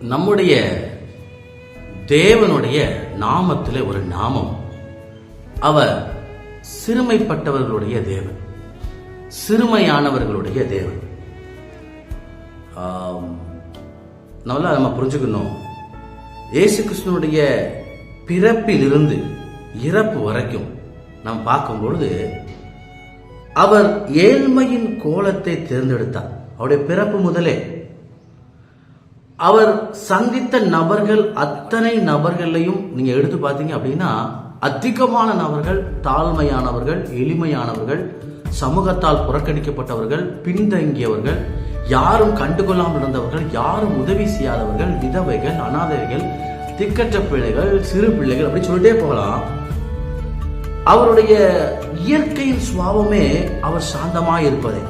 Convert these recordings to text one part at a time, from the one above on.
நம்முடைய தேவனுடைய நாமத்தில் ஒரு நாமம். அவர் சிறுமைப்பட்டவர்களுடைய தேவன். சிறுமையானவர்களுடைய தேவன். நல்லா நம்ம புரிஞ்சுக்கணும். இயேசு கிருஷ்ணனுடைய பிறப்பிலிருந்து இறப்பு வரைக்கும் நாம் பார்க்கும் பொழுது அவர் ஏழ்மையின் கோலத்தை தேர்ந்தெடுத்தார். அவருடைய பிறப்பு முதலே. அவர் சந்தித்த நபர்கள் அத்தனை நபர்களையும் நீங்க எடுத்து பார்த்தீங்க அப்படின்னா அதிகமான நபர்கள் தாழ்மையானவர்கள் எளிமையானவர்கள் சமூகத்தால் புறக்கணிக்கப்பட்டவர்கள் பின்தங்கியவர்கள் யாரும் கண்டுகொள்ளாமல் இருந்தவர்கள் யாரும் உதவி செய்யாதவர்கள் விதவைகள் அனாதைகள் திக்கற்ற பிள்ளைகள் சிறு பிள்ளைகள் அப்படி சொல்லிட்டே போகலாம். அவருடைய இயற்கையின் சுவாபமே அவர் சாந்தமாக இருப்பதே.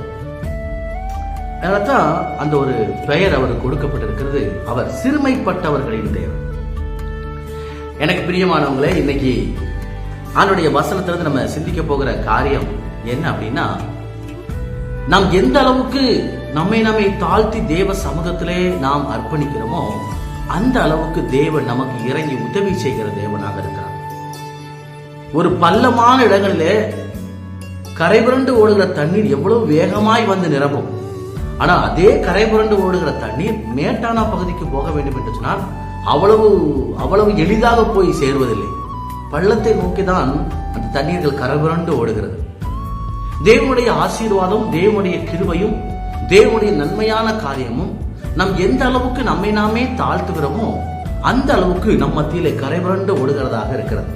அதனால்தான் அந்த ஒரு பெயர் அவருக்கு கொடுக்கப்பட்டிருக்கிறது. அவர் சிறுமைப்பட்டவர்களின் தேவன். எனக்கு பிரியமானவங்களே இன்னைக்கு ஆண்டுடைய வசனத்திலிருந்து நம்ம சிந்திக்க போகிற காரியம் என்ன அப்படின்னா நாம் எந்த அளவுக்கு நம்மை நம்மை தாழ்த்தி தேவ சமூகத்திலே நாம் அர்ப்பணிக்கிறோமோ அந்த அளவுக்கு தேவன் நமக்கு இறங்கி உதவி செய்கிற தேவனாக இருக்கிறார். ஒரு பள்ளமான இடங்களிலே கரைபுரண்டு ஓடுகிற தண்ணீர் எவ்வளவு வேகமாய் வந்து நிரம்பும். ஆனால் அதே கரைபுரண்டு ஓடுகிற தண்ணீர் மேட்டான பகுதிக்கு போக வேண்டும் என்று சொன்னால் அவ்வளவு அவ்வளவு எளிதாக போய் சேருவதில்லை. பள்ளத்தை நோக்கி தான் அந்த தண்ணீர்கள் கரைபுரண்டு ஓடுகிறது. தேவனுடைய ஆசீர்வாதம் தேவனுடைய கிருவையும் தேவனுடைய நன்மையான காரியமும் நம் எந்த அளவுக்கு நம்மை நாமே தாழ்த்துகிறோமோ அந்த அளவுக்கு நம் மத்தியிலே கரைபுரண்டு ஓடுகிறதாக இருக்கிறது.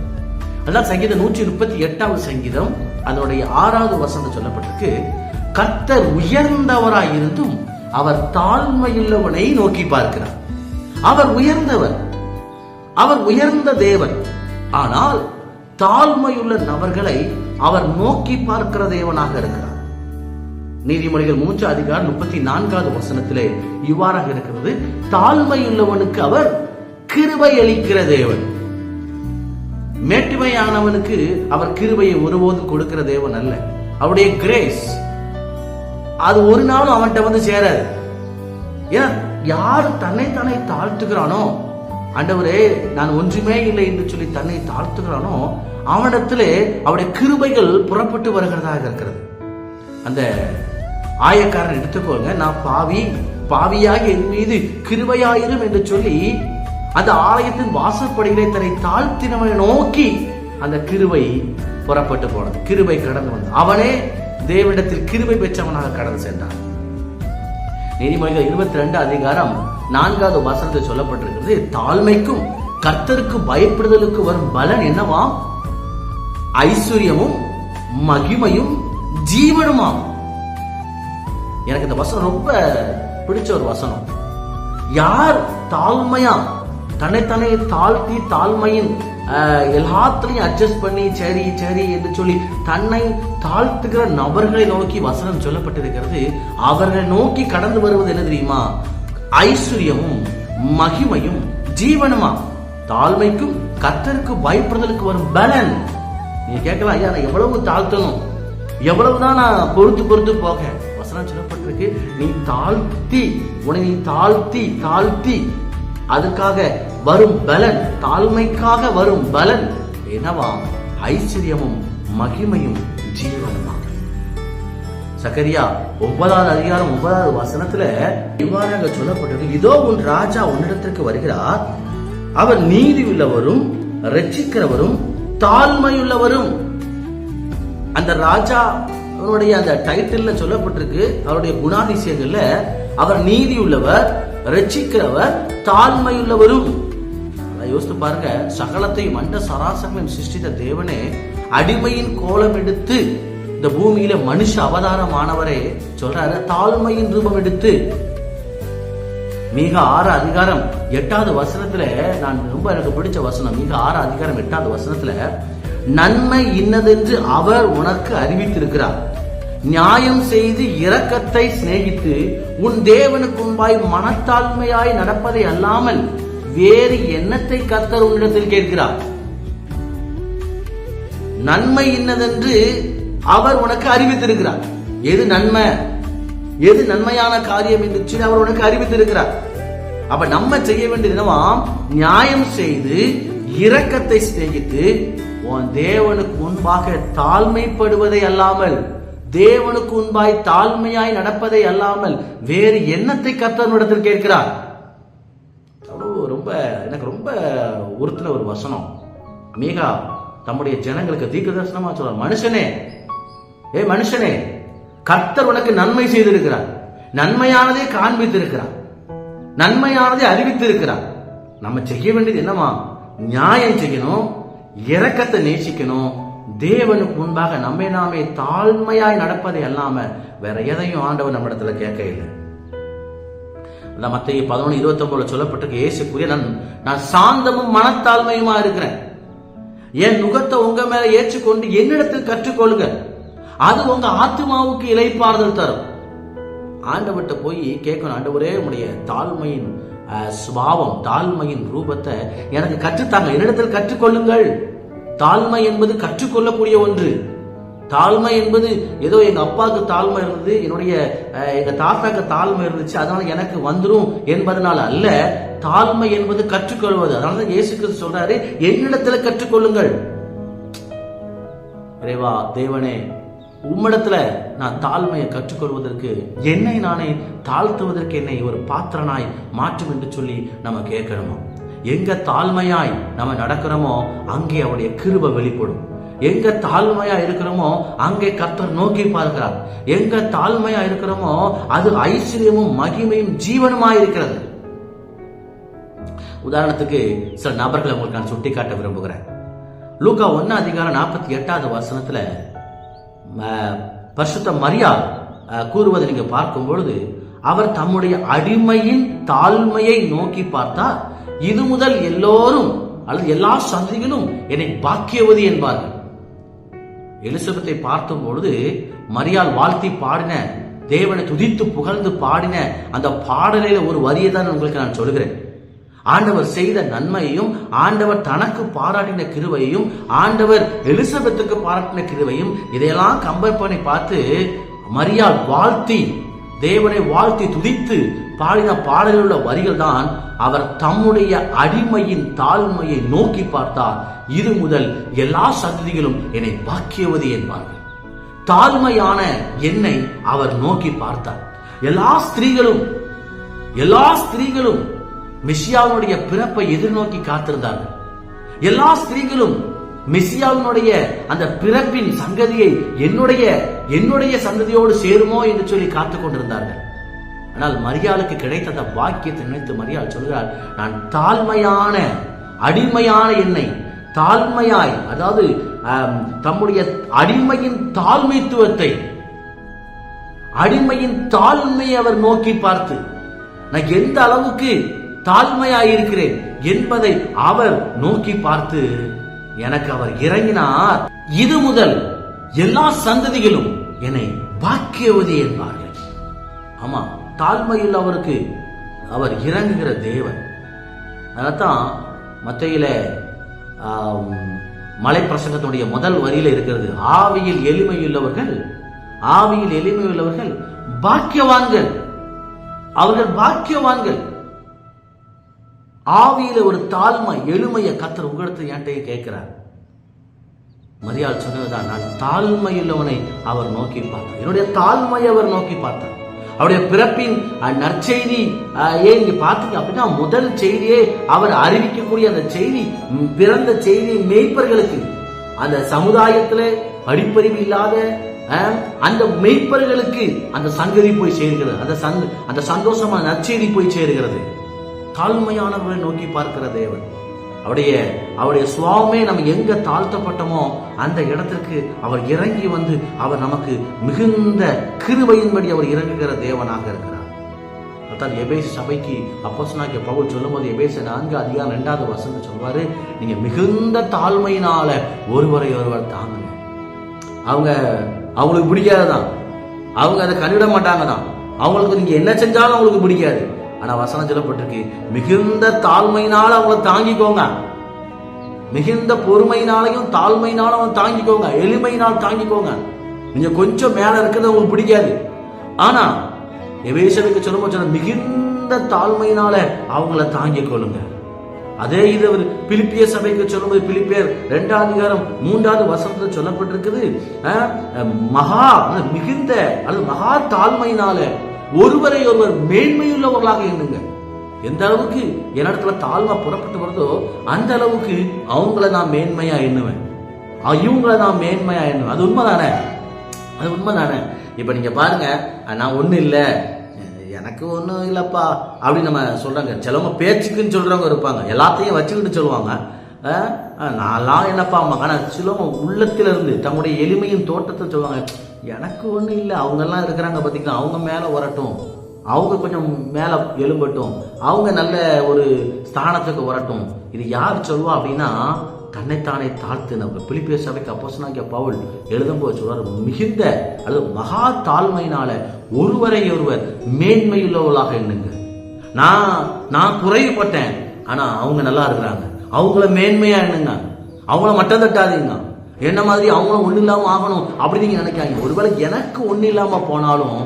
அதான் சங்கீதம் நூற்றி முப்பத்தி எட்டாவது சங்கீதம் அதனுடைய ஆறாவது வசனம் சொல்லப்பட்டிருக்கு. கர்த்தர் உயர்ந்தவராய் இருந்தும் அவர் தாழ்மையுள்ளவனை நோக்கி பார்க்கிறார். அவர் உயர்ந்தவர். அவர் உயர்ந்த தேவன். ஆனால் தாழ்மையுள்ள நபர்களை அவர் நோக்கி பார்க்கிற தேவனாக இருக்கிறார். நீதிமொழிகள் மூன்று அதிகாரம் முப்பத்தி நான்காவது வசனத்திலே இவ்வாறாக இருக்கிறது. தாழ்மையுள்ளவனுக்கு அவர் கிருபை அளிக்கிற தேவன். மேட்டுமையானவனுக்கு அவர் கிருபையை ஒருபோதும் கொடுக்கிற தேவன் அல்ல. அவருடைய கிரேஸ் அது ஒரு நாளும் அவன்கிட்ட வந்து சேராது. ஏன்னா யார் தன்னை தானே தாழ்த்துக்கிறானோ ஆண்டவரே நான் ஒன்றுமே இல்லை என்று சொல்லி தன்னை தாழ்த்துகிறானோ அவனிடத்திலே அவருடைய கிருபைகள் புறப்பட்டு வருகிறதாக இருக்கிறது. அந்த ஆயக்காரன் எடுத்துக்கோங்க நான் பாவி பாவியாக என் மீது கிருபையாயிரும் என்று சொல்லி அந்த ஆலயத்தின் வாசற்படிகளை தன்னை தாழ்த்தினவனை நோக்கி அந்த கிருபை புறப்பட்டு போனது. கிருபை கடந்து வந்தது. அவனே தேவனிடத்தில் கிருபை பெற்றவனாக கடந்து சென்றான். நீதிமொழிகள் இருபத்தி ரெண்டு அதிகாரம் நான்காவது வசனத்தில் சொல்லப்பட்டிருக்கிறது தாழ்மைக்கும் கர்த்தருக்கு பயப்படுதலுக்கு வரும் பலன் என்னவாம் ஐஸ்வர்யமும் மகிமையும் ஜீவனுமாம். எனக்கு இந்த வசனம் ரொம்ப பிடிச்ச ஒரு வசனம். யார் தாழ்மையா தன்னைத்தானே தாழ்த்தி தாழ்மையின் எல்லாத்துலையும் அட்ஜஸ்ட் பண்ணி சரி சரி என்று சொல்லி தன்னை தாழ்த்துகிற நபர்களை நோக்கி வசனம் சொல்லப்பட்டிருக்கிறது. அவர்களை நோக்கி கடந்து வருவது என்ன தெரியுமா? ஐஸ்வர்யமும் மகிமையும் ஜீவனமா தாழ்மைக்கும் கத்தருக்கு பயப்படுதலுக்கு வரும் பலன். நீ கேட்கலாம் ஐயா நான் எவ்வளவு தாழ்த்தணும்? எவ்வளவுதான் நான் பொறுத்து பொறுத்து போக. வசனம் சொல்லப்பட்டிருக்கு நீ தாழ்த்தி உன்னை நீ தாழ்த்தி தாழ்த்தி அதுக்காக வரும் பலன் தாழ்மைக்காக வரும் பலன் என்னவாம் ஐஸ்வர்யமும் மகிமையும் ஜீவனுமா சக்கரியா ஒன்பதாவது அதிகாரம் ஒன்பதாவது வசனத்துல இவ்வாறாக சொல்லப்பட்டிருக்கு இதோ உன் ராஜா உன்னிடத்திற்கு வருகிறார். அவர் நீதி உள்ளவரும் ரட்சிக்கிறவரும் தாழ்மையுள்ளவரும். அந்த ராஜா அவருடைய அந்த டைட்டில்ல சொல்லப்பட்டிருக்கு. அவருடைய குணாதிசயங்கள்ல அவர் நீதி உள்ளவர் ரட்சிக்கிறவர் தாழ்மையுள்ளவரும். யோசித்து பாருங்க. சகலத்தையும் மண்ட சராசரங்களையும் சிருஷ்டித்த தேவனே அடிமையின் கோலம் எடுத்து இந்த பூமியில மனுஷ அவதாரமானவரே சொல்றாரு. தாழ்மையின் ரூபம் எடுத்து. மிக ஆறு அதிகாரம் எட்டாவது வசனத்துல நான் ரொம்ப எனக்கு பிடிச்ச வசனம். மிக ஆறு அதிகாரம் எட்டாவது வசனத்துல நன்மை இன்னதென்று அவர் உனக்கு அறிவித்திருக்கிறார். நியாயம் செய்து இரக்கத்தை சிநேகித்து உன் தேவனுக்குன்பாய் மனத்தாழ்மையாய் நடப்பதை அல்லாமல் வேறு எண்ணத்தை கத்தர் உன்னிடத்தில் கேட்கிறார். நன்மை இன்னதென்று அவர் உனக்கு அறிவித்திருக்கிறார். எது நன்மை? எது நன்மையான காரியம் என்று அவர் உனக்கு அறிவித்திருக்கிறார். அப்ப நம்ம செய்ய வேண்டியது என்னவாம் நியாயம் செய்து இரக்கத்தை சிநேகித்து உன் தேவனுக்கு முன்பாக தாழ்மைப்படுவதை அல்லாமல் தேவனுக்கு முன்பாய் தாழ்மையாய் நடப்பதை அல்லாமல் வேறு என்னத்தை கர்த்தனிடத்தில் கேட்கிறார். அவ்வளவு ரொம்ப எனக்கு ரொம்ப உறுத்துல ஒரு வசனம். மீகா தம்முடைய ஜனங்களுக்கு தீர்க்க தரிசனமா சொல்றார் மனுஷனே ஏ மனுஷனே கர்த்தர் உனக்கு நன்மை செய்திருக்கிறார். நன்மையானதை காண்பித்திருக்கிறார். நன்மையானதை அறிவித்திருக்கிறார். நம்ம செய்ய வேண்டியது என்னமா நியாயம் செய்யணும் இறக்கத்தை நேசிக்கணும் தேவனுக்கு முன்பாக நம்மை நாமே தாழ்மையாய் நடப்பதை அல்லாம வேற எதையும் ஆண்டவர் நம்ம இடத்துல கேட்க இல்லை அந்த மத்திய பதினொன்று இருபத்தி ஒன்பதுல சொல்லப்பட்டிருக்கு. இயேசுக்குரிய நான் நான் சாந்தமும் மனத்தாழ்மையுமா இருக்கிறேன். என் நுகத்தை உங்க மேல ஏற்றுக்கொண்டு என்னிடத்தில் கற்றுக்கொள்ளுங்க. அது உங்க ஆத்மாவுக்கு இலைப்பாறுதல் தரும். ஆண்டவர்கிட்ட போய் கேட்கணும் ஆண்டவரே உடைய தாழ்மையின் சுபாவம் தாழ்மையின் ரூபத்தை எனக்கு கற்றுத்தாங்க என்னிடத்தில் கற்றுக்கொள்ளுங்கள். தாழ்மை என்பது கற்றுக்கொள்ளக்கூடிய ஒன்று. தாழ்மை என்பது ஏதோ எங்க அப்பாவுக்கு தாழ்மை இருந்தது என்னுடைய எங்க தாத்தாக்கு தாழ்மை இருந்துச்சு அதனால எனக்கு வந்துடும் என்பதனால அல்ல தாழ்மை என்பது கற்றுக்கொள்வது. அதனாலதான் இயேசு கிறிஸ்து சொல்றாரு என்னிடத்துல கற்றுக்கொள்ளுங்கள். இறைவா தேவனே உம்மிடத்துல நான் தாழ்மையை கற்றுக்கொள்வதற்கு என்னை நானே தாழ்த்துவதற்கு என்னை ஒரு பாத்திரனாய் மாற்றும் என்று சொல்லி நம்ம கேட்கணுமா எங்க தாழ்மையாய் நம்ம நடக்கிறோமோ அங்கே அவருடைய கிருப வெளிப்படும். எங்க தாழ்மையா இருக்கிறோமோ அங்கே கத்தர் நோக்கி பார்க்கிறார். எங்க தாழ்மையா இருக்கிறோமோ அது ஐஸ்வர்யமும் மகிமையும் ஜீவனுமாய் இருக்கிறது. உதாரணத்துக்கு சில நபர்களை உங்களுக்கு நான் சுட்டிக்காட்ட விரும்புகிறேன். லூக்கா ஒன்னா அதிகாரம் நாற்பத்தி எட்டாவது வசனத்துல பரிசுத்த மரியா கூறுவதை நீங்க பார்க்கும் பொழுது அவர் தம்முடைய அடிமையின் தாழ்மையை நோக்கி பார்த்தா இது முதல் எல்லோரும் அல்லது எல்லா சந்ததிகளும் என்னை பாக்கியவதி என்பார்கள். எலிசபெத்தை பார்த்தும் பொழுது மரியாள் வாழ்த்தி பாடின தேவனை துதித்து புகழ்ந்து பாடின அந்த பாடலில் ஒரு வரியை தான் உங்களுக்கு நான் சொல்கிறேன் ஆண்டவர் செய்த நன்மையையும் ஆண்டவர் தனக்கு பாராட்டின கிருவையும் ஆண்டவர் எலிசபெத்துக்கு பாராட்டின கிருவையும் இதையெல்லாம் கம்பேர் பண்ணி பார்த்து மரியாள் வாழ்த்தி தேவனை வாழ்த்தி துதித்து பாடின பாடலில் உள்ள வரிகள் தான் அவர் தம்முடைய அடிமையின் தாழ்மையை நோக்கி பார்த்தார். இது முதல் எல்லா சந்ததிகளும் என்னை பாக்கியவதி என்பார்கள். தாழ்மையான என்னை அவர் நோக்கி பார்த்தார். எல்லா ஸ்திரீகளும் எல்லா ஸ்திரீகளும் மெசியாவினுடைய பிறப்பை எதிர்நோக்கி காத்திருந்தார்கள். எல்லா ஸ்திரீகளும் மெசியாவினுடைய அந்த பிறப்பின் சங்கதியை என்னுடைய என்னுடைய சந்ததியோடு சேருமோ என்று சொல்லி காத்துக் கொண்டிருந்தார்கள். ஆனால் மரியாளுக்கு கிடைத்த அந்த வாக்கியத்தை நினைத்து மரியாள் சொல்கிறார் நான் தாழ்மையான அடிமையான என்னை தாழ்மையாய் அதாவது தம்முடைய அடிமையின் தாழ்மைத்துவத்தை அடிமையின் தாழ்மையை அவர் நோக்கி பார்த்து நான் எந்த அளவுக்கு தாழ்மையாய் இருக்கிறேன் என்பதை அவர் நோக்கி பார்த்து எனக்கு அவர் இறங்கினார். இது முதல் எல்லா சந்ததிகளும் என்னை பாக்கியவதி என்பார்கள். ஆமா தாழ்மையில் அவருக்கு அவர் இறங்குகிற தேவன். அதான் மத்தையில மலை பிரசங்கத்தினுடைய முதல் வரியில இருக்கிறது ஆவியில் எளிமையுள்ளவர்கள் ஆவியில் எளிமையுள்ளவர்கள் பாக்கியவான்கள். அவர்கள் பாக்கியவான்கள். ஆவியில ஒரு தாழ்மை எளிமையை கத்தர் உங்களிடத்தில் என்கிட்ட கேட்கிறார். மரியாள் சொன்னதுதான் நான் தாழ்மையுள்ளவனை அவர் நோக்கி பார்த்தார். என்னுடைய தாழ்மையை அவர் நோக்கி பார்த்தார். அவருடைய பிறப்பின் நற்செய்தி ஏன் நீங்க பார்த்தீங்க அப்படின்னா முதல் செய்தியே அவர் அறிவிக்கக்கூடிய அந்த செய்தி பிறந்த செய்தி மெய்ப்பர்களுக்கு. அந்த சமுதாயத்துல படிப்பறிவு இல்லாத அஹ், அந்த மெய்ப்பர்களுக்கு அந்த சங்கதி போய் சேர்கிறது. அந்த சந் அந்த சந்தோஷமான நற்செய்தி போய் சேர்கிறது. தாழ்மையானவர்களை நோக்கி பார்க்கிற தேவன். அவருடைய அவருடைய சுவாமே நம்ம எங்க தாழ்த்தப்பட்டோமோ அந்த இடத்திற்கு அவர் இறங்கி வந்து அவர் நமக்கு மிகுந்த கிருபையின்படி அவர் இறங்குகிற தேவனாக இருக்கிறார். அதான் எபேஸ் சபைக்கு அப்போஸ்தலனாகிய பவுல் சொல்லும்போது எபேச நான்கு அதிகாரம் ரெண்டாவது வசனம் சொல்வாரு நீங்க மிகுந்த தாழ்மையினால ஒருவரை ஒருவர் தாங்குங்க. அவங்க அவங்களுக்கு பிடிக்காததான். அவங்க அதை கண்டுவிட மாட்டாங்க தான் அவங்களுக்கு நீங்க என்ன செஞ்சாலும் அவங்களுக்கு பிடிக்காது. ஆனா வசனம் சொல்லப்பட்டிருக்கு மிகுந்த தாழ்மையினால அவங்கள தாங்கிக்கோங்க. மிகுந்த பொறுமையினாலையும் தாழ்மையினாலும் அவன் தாங்கிக்கோங்க. எளிமையினால் தாங்கிக்கோங்க. நீங்க கொஞ்சம் மேல இருக்கிறது உங்களுக்கு பிடிக்காது. ஆனா எவேசனுக்கு சொல்லும்போது சொன்ன மிகுந்த தாழ்மையினால அவங்கள தாங்கிக் கொள்ளுங்க அதே இது ஒரு பிலிப்பிய சபைக்கு சொல்லும்போது பிலிப்பியர் ரெண்டாம் அதிகாரம் மூன்றாவது வசனத்தில் சொல்லப்பட்டிருக்குது மகா மிகுந்த அல்லது மகா தாழ்மையினால ஒருவரை ஒருவர் மேன்மையுள்ளவர்களாக எண்ணுங்க எந்த அளவுக்கு என்னிடத்துல தாழ்வா புறப்பட்டு வருதோ அந்த அளவுக்கு அவங்கள நான் மேன்மையா எண்ணுவேன். இவங்களை இவங்கள நான் மேன்மையா எண்ணுவேன். அது உண்மைதானே? அது உண்மைதானே? இப்ப நீங்க பாருங்க நான் ஒண்ணு இல்லை. எனக்கு ஒன்றும் இல்லைப்பா. அப்படின்னு நம்ம சொல்றாங்க. சிலவங்க பேச்சுக்குன்னு சொல்றவங்க இருப்பாங்க. எல்லாத்தையும் வச்சுக்கிட்டு சொல்லுவாங்க. நான்லாம் என்னப்பா அம்மா ஆனால் சிலவங்க உள்ளத்திலிருந்து இருந்து எளிமையின் தோட்டத்தை சொல்லுவாங்க. எனக்கு ஒன்றும் இல்லை. அவங்கெல்லாம் இருக்கிறாங்க பார்த்தீங்களா அவங்க மேலே வரட்டும் அவங்க கொஞ்சம் மேலே எழும்பட்டும் அவங்க நல்ல ஒரு ஸ்தானத்துக்கு வரட்டும் இது யார் சொல்லுவா அப்படின்னா தன்னைத்தானே தாழ்த்தினவங்க. பிலிப்பிய சபைக்கு அப்போசனாகிய பவுல் எழுதும்போது சொல்றாரு மிகுந்த அல்லது மகா தாழ்மையினால ஒருவரை ஒருவர் மேன்மையுள்ளவர்களாக எண்ணுங்க நான் நான் குறைவுபட்டேன். ஆனா அவங்க நல்லா இருக்கிறாங்க. அவங்கள மேன்மையா எண்ணுங்க. அவங்கள மட்டம் தட்டாதீங்க. என்ன மாதிரி அவங்களும் ஒண்ணு இல்லாம ஆகணும் அப்படி நீங்க நினைக்காதீங்க. ஒருவேளை எனக்கு ஒண்ணு இல்லாம போனாலும்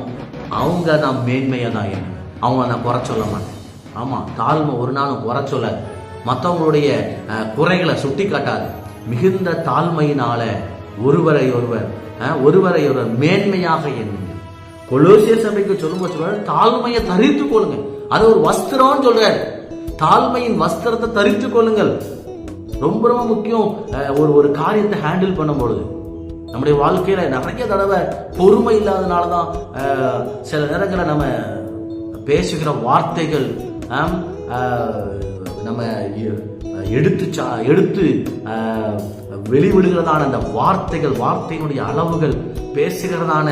அவங்க நான் மேன்மையா தான் என்ன அவங்கள நான் குறை சொல்ல மாட்டேன். ஆமா தாழ்மை ஒரு நாளும் குறை சொல்ல. மற்றவங்களுடைய குறைகளை சுட்டி காட்டாது மிகுந்த தாழ்மையினால ஒருவரை ஒருவர் ஒருவரை ஒருவர் மேன்மையாக எண்ணுங்க. கொலோசிய சபைக்கு சொல்லும்போது தாழ்மையை தரித்து கொள்ளுங்க. அது ஒரு வஸ்திரம்னு சொல்றாரு. தாழ்மையின் வஸ்திரத்தை தரித்து கொள்ளுங்கள். ரொம்ப ரொம்ப முக்கியம் ஒரு ஒரு காரியத்தை ஹேண்டில் பண்ணும் பொழுது நம்முடைய வாழ்க்கையில நிறைய தடவை பொறுமை இல்லாதனால தான் சில நேரங்களில் நம்ம பேசுகிற வார்த்தைகள் நம்ம எ- எடுத்து சா- எடுத்து வெளிவிடுகிறதான அந்த வார்த்தைகள் வார்த்தையினுடைய அளவுகள் பேசுகிறதான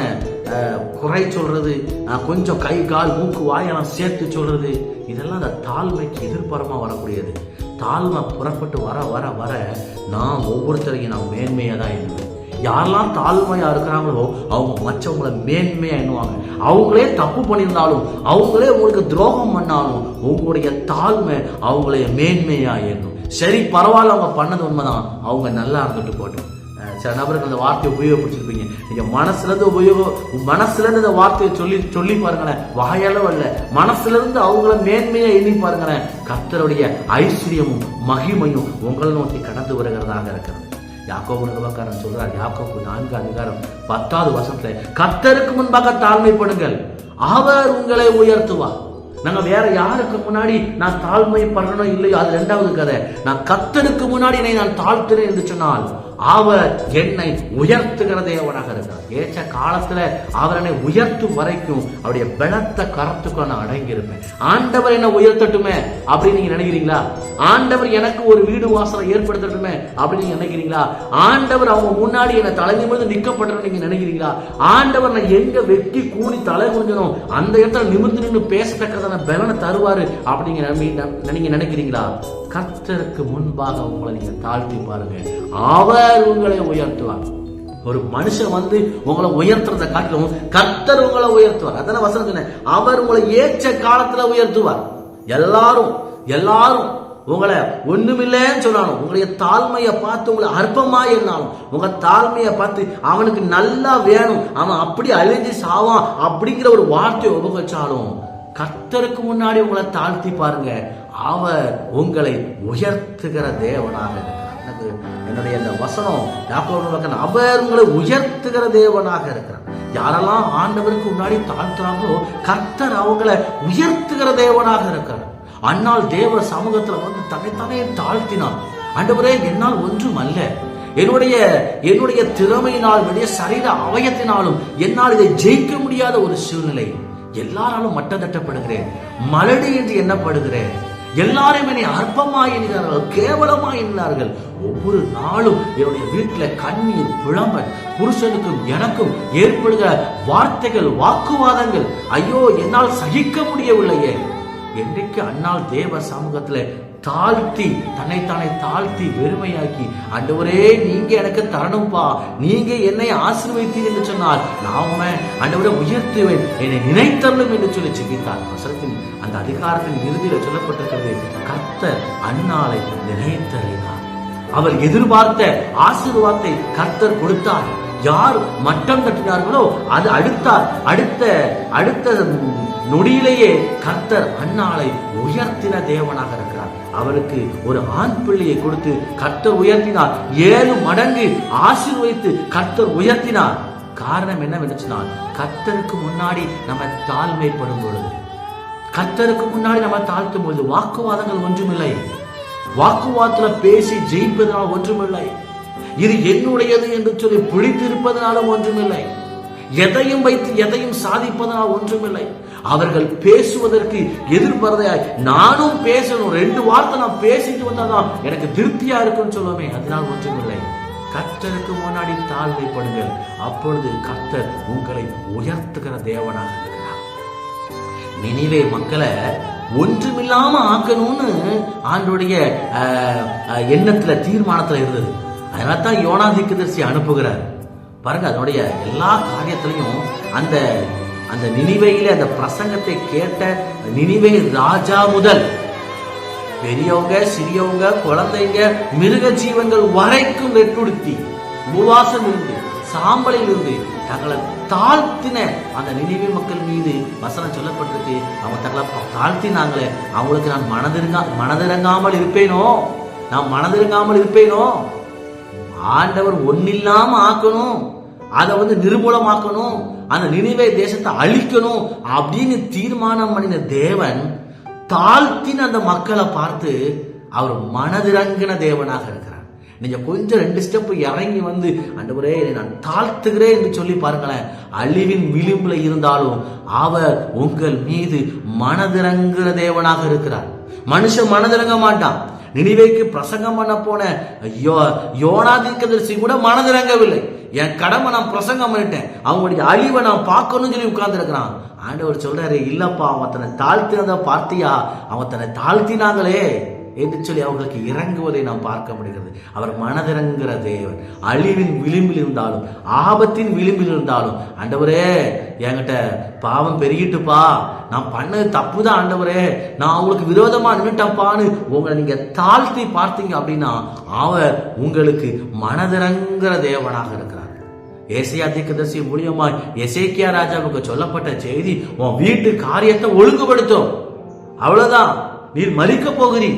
குறை சொல்றது கொஞ்சம் கை கால் மூக்கு வாயெல்லாம் சேர்த்து சொல்றது இதெல்லாம் அந்த தாழ்மைக்கு எதிர்ப்புறமா வரக்கூடியது. தாழ்மை புறப்பட்டு வர வர வர நான் ஒவ்வொருத்தரையும் நான் மேன்மையாக தான் எண்ணுவேன். யாரெல்லாம் தாழ்மையாக இருக்கிறாங்களோ அவங்க மற்றவங்கள மேன்மையாக எண்ணுவாங்க. அவங்களே தப்பு பண்ணியிருந்தாலும் அவங்களே உங்களுக்கு துரோகம் பண்ணாலும் உங்களுடைய தாழ்மை அவங்களே மேன்மையாக எண்ணும். சரி பரவாயில்ல அவங்க பண்ணது உண்மைதான். அவங்க நல்லா இருந்துட்டு போட்டோம் சில நபருக்கு அந்த வார்த்தையை உபயோகப்படுத்திருப்பீங்க. நீங்க மனசுலேருந்து உபயோகம் மனசுலேருந்து இந்த வார்த்தையை சொல்லி சொல்லி பாருங்களேன். வாயளவு அல்ல மனசுலேருந்து அவங்கள மேன்மையாக எண்ணி பாருங்களேன். கர்த்தருடைய ஐஸ்வர்யமும் மகிமையும் உங்களை நோக்கி கடந்து வருகிறதாக இருக்கிறது. யாக்கோபு நிருபக்காரன் சொல்றார் யாக்கோபு நான்கு அதிகாரம் பத்தாவது வருஷத்துல கர்த்தருக்கு முன்பாக தாழ்மைப்படுங்கள். அவர் உங்களை உயர்த்துவார். நாங்க வேற யாருக்கு முன்னாடி நான் தாழ்மைப்படணும் இல்லையோ? அது ரெண்டாவது கதை. நான் கத்தனுக்கு முன்னாடி என்னை நான் தாழ்த்துறேன் என்று சொன்னால் அவர் என்னை உயர்த்துகிற தேவனாக இருக்கிறார். ஏற்ற காலத்துல அவர் என்னை உயர்த்தும் வரைக்கும் அவருடைய பலத்த கரத்துக்கு நான் அடங்கியிருப்பேன். ஆண்டவர் என்ன உயர்த்தட்டுமே அப்படின்னு நீங்க நினைக்கிறீங்களா? ஆண்டவர் எனக்கு ஒரு வீடு வாசலை ஏற்படுத்தட்டுமே அப்படின்னு நீங்க நினைக்கிறீங்களா? ஆண்டவர் அவங்க முன்னாடி என்னை தலை நிமிர்ந்து நிக்கப்பட்டணும் நீங்க நினைக்கிறீங்களா? ஆண்டவர் நான் எங்க வெட்டி கூடி தலை குனிஞ்சனும் அந்த இடத்துல நிமிர்ந்து நின்று பேசத்தக்கதான பலனை தருவாரு அப்படிங்க நீங்க நினைக்கிறீங்களா? கர்த்தருக்கு முன்பாக உங்களை நீங்க தாழ்த்தி பாருங்க. அவர் உங்களை உயர்த்துவார். ஒரு மனுஷன் வந்து உங்களை உயர்த்துறத காட்டிலும் கர்த்தர் உங்களை உயர்த்துவார். அதான வசனம் சொன்னேன். அவர் உங்களை ஏற்ற காலத்துல உயர்த்துவார். எல்லாரும் எல்லாரும் உங்களை ஒண்ணுமில்லைன்னு சொன்னாலும் உங்களுடைய தாழ்மையை பார்த்து உங்களை அற்பமா இருந்தாலும் உங்க தாழ்மையை பார்த்து அவனுக்கு நல்லா வேணும் அவன் அப்படி அழிஞ்சு சாவான் அப்படிங்கிற ஒரு வார்த்தையை உபகரிச்சாலும் கர்த்தருக்கு முன்னாடி உங்களை தாழ்த்தி பாருங்க. அவர் உங்களை உயர்த்துகிற தேவனாக இருக்கிறார். எனக்கு என்னுடைய இந்த வசனம் யாக்கோபு பக்கம் அவர் உங்களை உயர்த்துகிற தேவனாக இருக்கிறார். யாரெல்லாம் ஆண்டவருக்கு முன்னாடி தாழ்த்துறாங்களோ கர்த்தர் அவங்களை உயர்த்துகிற தேவனாக இருக்கிறார். அன்னால் தேவ சமூகத்துல வந்து தன்னைத்தானே தாழ்த்தினார். ஆண்டவரே என்னால் ஒன்றும் அல்ல. என்னுடைய என்னுடைய திறமையினால் என்னுடைய சரீர அவயத்தினாலும் என்னால் இதை ஜெயிக்க முடியாத ஒரு சூழ்நிலை. எல்லாராலும் மட்டம் தட்டப்படுகிறேன். மலடி என்று எண்ணப்படுகிறேன். எல்லாரும் என்னை அற்பமா எண்ணினார்கள் கேவலமா எண்ணினார்கள். ஒவ்வொரு நாளும் என்னுடைய வீட்டுல கண்ணீர் புலம்பல் புருஷனுக்கும் எனக்கும் ஏற்படுகிற வார்த்தைகள் வாக்குவாதங்கள் ஐயோ என்னால் சகிக்க முடியவில்லையே. என்றைக்கு அன்னால் தேவ சமூகத்துல தாழ்த்தி தன்னைத்தானே தாழ்த்தி வெறுமையாக்கி அண்டவரே நீங்க எனக்கு தரணும்பா நீங்க என்னை ஆசீர்வதித்தீர் என்று சொன்னால் நான் அண்டவரை உயர்த்துவேன் என்னை நினைத்தரணும் என்று சொல்லி செபித்தார் வசனத்தின் அந்த அதிகாரத்தின் இறுதியில் சொல்லப்பட்டிருக்கிறது கர்த்தர் அன்னாலை நினைத்தறினார் அவர் எதிர்பார்த்த ஆசீர்வாதத்தை கர்த்தர் கொடுத்தார். யார் மட்டம் தட்டினார்களோ அது அடுத்தார். அடுத்த அடுத்த நொடியிலேயே கர்த்தர் அண்ணாளை உயர்த்தின தேவனாக இருக்கிறார். அவருக்கு ஒரு ஆண் பிள்ளையை கொடுத்து கர்த்தர் உயர்த்தினார். ஏழு மடங்கு ஆசீர்வதித்து கர்த்தர் உயர்த்தினார். காரணம் என்னவென்று சொன்னால் கர்த்தருக்கு முன்னாடி நம்ம தாழ்மைப்படும் பொழுது கத்தருக்கு முன்னாடி நம்ம தாழ்த்தும் பொழுது வாக்குவாதங்கள் ஒன்றுமில்லை. வாக்குவாதத்துல பேசி ஜெயிப்பதனால் ஒன்றுமில்லை. இது என்னுடையது என்று சொல்லி பிடித்திருப்பதனாலும் ஒன்றுமில்லை. எதையும் வைத்து எதையும் சாதிப்பதனால் ஒன்றுமில்லை. அவர்கள் பேசுவதற்கு எதிர்பறதையாய் நானும் பேசணும். ரெண்டு வார்த்தை நான் பேசிட்டு வந்தாதான் எனக்கு திருப்தியா இருக்கும்னு சொல்லுவோமே அதனால் ஒன்றுமில்லை. கர்த்தருக்கு முன்னாடி தாழ்வைப்படுங்கள் அப்பொழுது கர்த்தர் உங்களை உயர்த்துகிற தேவனாக இருக்கிறார். நினைவே மக்களை ஒன்றுமில்லாம ஆக்கணும்னு ஆண்டுடைய எண்ணத்துல தீர்மானத்துல இருந்தது. அதனால தான் யோனா தீர்க்கதரிசி அனுப்புகிறார். பாருங்க அதனுடைய எல்லா காரியத்திலையும் அந்த அந்த நினைவையில அந்த பிரசங்கத்தை கேட்ட நினைவே ராஜா முதல். பெரியவங்க சிறியவங்க குழந்தைங்க மிருக ஜீவன்கள் வரைக்கும் வெட்டுடுத்தி உபவாசம் இருந்து சாம்பலில் இருந்து தங்களை தாழ்த்தின அந்த நினைவு மக்கள் மீது வசனம் சொல்லப்பட்டிருக்கு. அவங்க தங்களை தாழ்த்தினாங்களே. அவங்களுக்கு நான் மனதிறங்கா மனதிறங்காமல் இருப்பேனோ? நான் மனதிறங்காமல் இருப்பேனோ? ஆண்டவர் ஒன்னில்லாம ஆக்கணும். அதை வந்து நிர்மூலமாக்கணும். அந்த நினைவே தேசத்தை அழிக்கணும் அப்படின்னு தீர்மானம் பண்ணின தேவன் தாழ்த்தின அந்த மக்களை பார்த்து அவர் மனதிறங்கின தேவனாக இருக்கிறார். நீங்கள் கொஞ்சம் ரெண்டு ஸ்டெப் இறங்கி வந்து ஆண்டவரே நான் தாழ்த்துகிறேன் என்று சொல்லி பாருங்களேன். அழிவின் விளிம்பில் இருந்தாலும் அவர் உங்கள் மீது மனதிறங்குற தேவனாக இருக்கிறார். மனுஷன் மனதிறங்க மாட்டான். நினைவேக்கு பிரசங்கம் பண்ண போன யோ யோனா கூட மனதிறங்கவில்லை. என் கடமை நான் பிரசங்கம் பண்ணிட்டேன். அவங்களுடைய அழிவை நான் பார்க்கணும்னு சொல்லி உட்கார்ந்துருக்கிறான். ஆண்டவர் சொல்றாரு இல்லப்பா அவன் தன்னை தாழ்த்தினதை பார்த்தியா? அவன் தன்னை தாழ்த்தினாங்களே. என்று சொல்லி அவங்களுக்கு இறங்குவதை நாம் பார்க்க முடிகிறது. அவர் மனதிறங்குகிற தேவன். அழிவின் விளிம்பில் இருந்தாலும் ஆபத்தின் விளிம்பில் இருந்தாலும் ஆண்டவரே என்கிட்ட பாவம் பெருகிட்டுப்பா. நான் பண்ணது தப்பு தான் ஆண்டவரே. நான் அவங்களுக்கு விரோதமா நின்னுட்டப்பான்னு உங்களை நீங்க தாழ்த்தி பார்த்தீங்க அப்படின்னா அவர் உங்களுக்கு மனதிறங்குற தேவனாக இருக்கிறார். ஏசையா தீர்க்கதரிசி மூலியமாய் எசேக்கியா ராஜாவுக்கு சொல்லப்பட்ட செய்தி உன் வீட்டு காரியத்தை ஒழுங்குபடுத்தும். அவ்வளவுதான். நீர் மறிக்க போகிறீ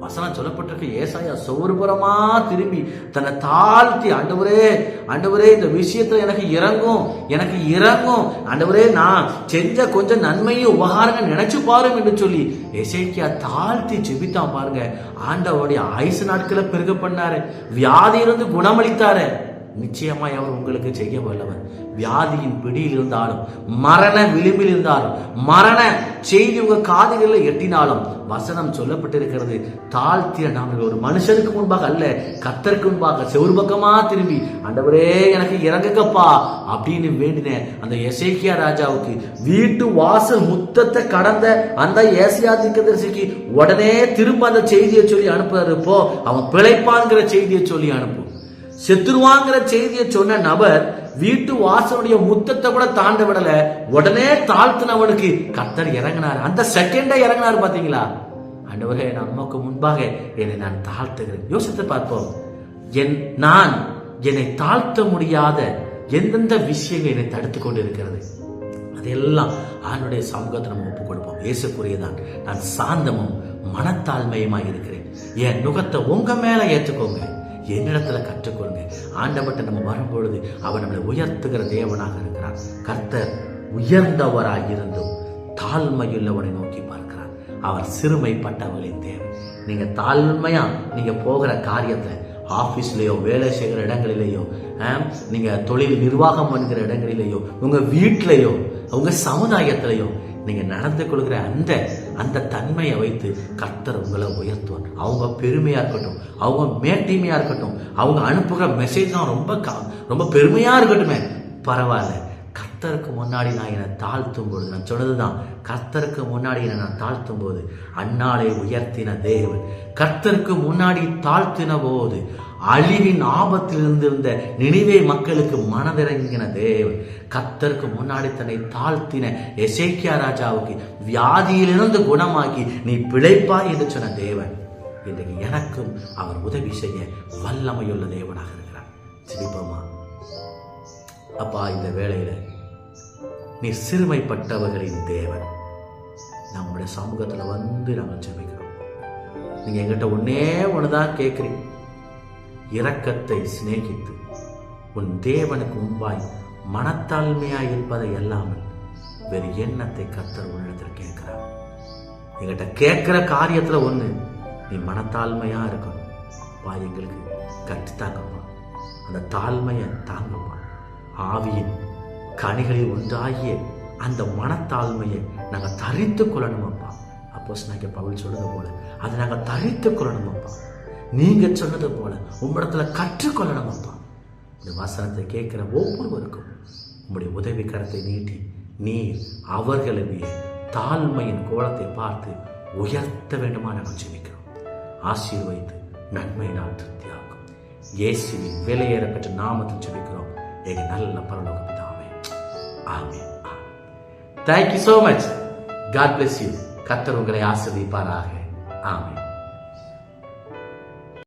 வசனம் சொல்லப்பட்டிருக்கு. ஏசாயா சௌர்புறமா திரும்பி தன்னை தாழ்த்தி ஆண்டவரே ஆண்டவரே இந்த விஷயத்துல எனக்கு இறங்கும் எனக்கு இறங்கும். ஆண்டவரே நான் செஞ்ச கொஞ்சம் நன்மையும் உபகாரங்கள் நினைச்சு பாரும் என்று சொல்லி எசைக்கியா தாழ்த்தி ஜெபித்தான் பாருங்க. ஆண்டவருடைய ஆயுசு நாட்களை பெருக பண்ணாரு. வியாதியிலிருந்து குணமளித்தாரு. நிச்சயமாய் அவர் உங்களுக்கு செய்ய வல்லவர் வியாதியின் பிடியில் இருந்தாலும் மரண விளிம்பில் இருந்தாலும் மரண செய்தி உங்க காதுகளில் எட்டினாலும் வசனம் சொல்லப்பட்டிருக்கிறது. தாழ்த்திய நாங்கள் ஒரு மனுஷனுக்கு முன்பாக அல்ல கத்தருக்கு முன்பாக செவ்வொரு பக்கமா திரும்பி அண்டவரே எனக்கு இறங்குக்கப்பா அப்படின்னு வேண்டின அந்த எசேக்கியா ராஜாவுக்கு வீட்டு வாசல் முத்தத்தை கடந்த அந்த ஏசியா தீர்க்கதரிசிக்கு உடனே திரும்ப அந்த செய்தியை சொல்லி அனுப்புறப்போ அவன் பிழைப்பான்கிற செய்தியை சொல்லி அனுப்பும் செத்துருவாங்கிற செய்தியை சொன்ன நபர் வீட்டு வாசனுடைய முத்தத்தை கூட தாண்ட விடல. உடனே தாழ்த்தினவனுக்கு கத்தர் இறங்கினார். அந்த செகண்டே இறங்கினார் பாத்தீங்களா? ஆண்டவரே நமக்கு முன்பாக என்னை நான் தாழ்த்துகிறேன். யோசித்து பார்ப்போம். என் நான் என்னை தாழ்த்த முடியாத எந்தெந்த விஷயங்கள் என்னை தடுத்து கொண்டு இருக்கிறது அதெல்லாம் ஆண்டுடைய சமூகத்தை நம்ம ஒப்புக் கொடுப்போம். இயேசுக்குரியதான். நான் சாந்தமும் மனத்தாழ்மையுமாக இருக்கிறேன். என் நுகத்தை உங்க மேல ஏற்றுக்கோங்க என்னிடத்துல கற்றுக்கொள்ளுங்க. ஆண்டவட்ட நம்ம வரும்பொழுது அவர் நம்மளை உயர்த்துகிற தேவனாக இருக்கிறார். கர்த்தர் உயர்ந்தவராக இருந்தும் தாழ்மையுள்ளவனை நோக்கி பார்க்கிறார். அவர் சிறுமைப்பட்டவர்களின் தேவன். நீங்க தாழ்மையா நீங்க போகிற காரியத்தை ஆஃபீஸ்லேயோ வேலை செய்கிற இடங்களிலேயோ ஆம், நீங்க தொழில் நிர்வாகம் பண்ணுகிற இடங்களிலேயோ உங்க வீட்டிலையோ உங்க சமுதாயத்திலையோ நீங்க நடந்து கொள்கிற அந்த அந்த தன்மையை வைத்து கர்த்தர் உங்களை உயர்த்துவார். அவங்க பெருமையாக இருக்கட்டும் அவங்க மேட்டீமையாக இருக்கட்டும் அவங்க அனுப்புகிற மெசேஜ் தான் ரொம்ப கா ரொம்ப பெருமையாக இருக்கட்டுமே. பரவாயில்ல. கர்த்தருக்கு முன்னாடி நான் என்னை தாழ்த்தும் பொழுது நான் சொன்னதுதான் கர்த்தருக்கு முன்னாடி என்னை நான் தாழ்த்தும் போது அன்னாலை உயர்த்தின தேவன். கர்த்தருக்கு முன்னாடி தாழ்த்தின போது அழிவின் ஆபத்தில் இருந்திருந்த நினைவே மக்களுக்கு மனதிறங்கின தேவன் கத்தருக்கு முன்னாடி தன்னை தாழ்த்தின எசேக்கியா ராஜாவுக்கு வியாதியிலிருந்து குணமாக்கி நீ பிழைப்பாய் என்று சொன்ன தேவன் இன்றைக்கு எனக்கும் அவர் உதவி செய்ய வல்லமையுள்ள தேவனாக இருக்கிறார். சிரிப்போமா? அப்பா இந்த வேளையில நீ சிறுமைப்பட்டவர்களின் தேவன். நம்முடைய சமூகத்தில் வந்து நாங்கள் ஜெபிக்கிறோம். நீங்கள் எங்கிட்ட ஒன்றே ஒன்று தான் கேட்குறீங்க இரக்கத்தை சிநேகித்து உன் தேவனுக்கு முன்பாய் மனத்தாழ்மையாய் இருப்பதை அல்லாமல் வேறு எண்ணத்தை கத்தர் உள்ளத்தில் கேட்கிறார். எங்கிட்ட கேட்கிற காரியத்துல ஒன்று நீ மனத்தாழ்மையா இருக்கணும். பா எங்களுக்கு கற்றுத்தாங்கப்பா அந்த தாழ்மையை தாங்கப்பா. ஆவியின் கனிகளில் ஒன்றாகிய அந்த மனத்தாழ்மையை நாங்கள் தரித்து கொள்ளணுமப்பா. அப்போ நாங்கள் பவுல் சொல்கிறது போல அதை நாங்கள் தரித்து கொள்ளணுமப்பா. நீங்க சொன்னது போல உம்மிடத்துல கற்றுக்கொள்ளணுமப்பா இந்த வசனத்தை கேட்கிற ஒவ்வொருவருக்கும் உம்முடைய உதவி கரத்தை நீட்டி நீர் அவர்களுடைய தாழ்மையின் கோலத்தை பார்த்து உயர்த்த வேண்டுமா நாங்கள் ஜெபிக்கிறோம். ஆசீர்வைத்து நன்மை நான் திருப்தியாகும். இயேசுவின் விலையேற பெற்ற நாமத்தில் ஜெபிக்கிறோம். எங்க நல்ல பரலோகம் பிதாவே. ஆமே thank you so much God bless you கத்தர் உங்களை ஆசிரியப்பாராக ஆமே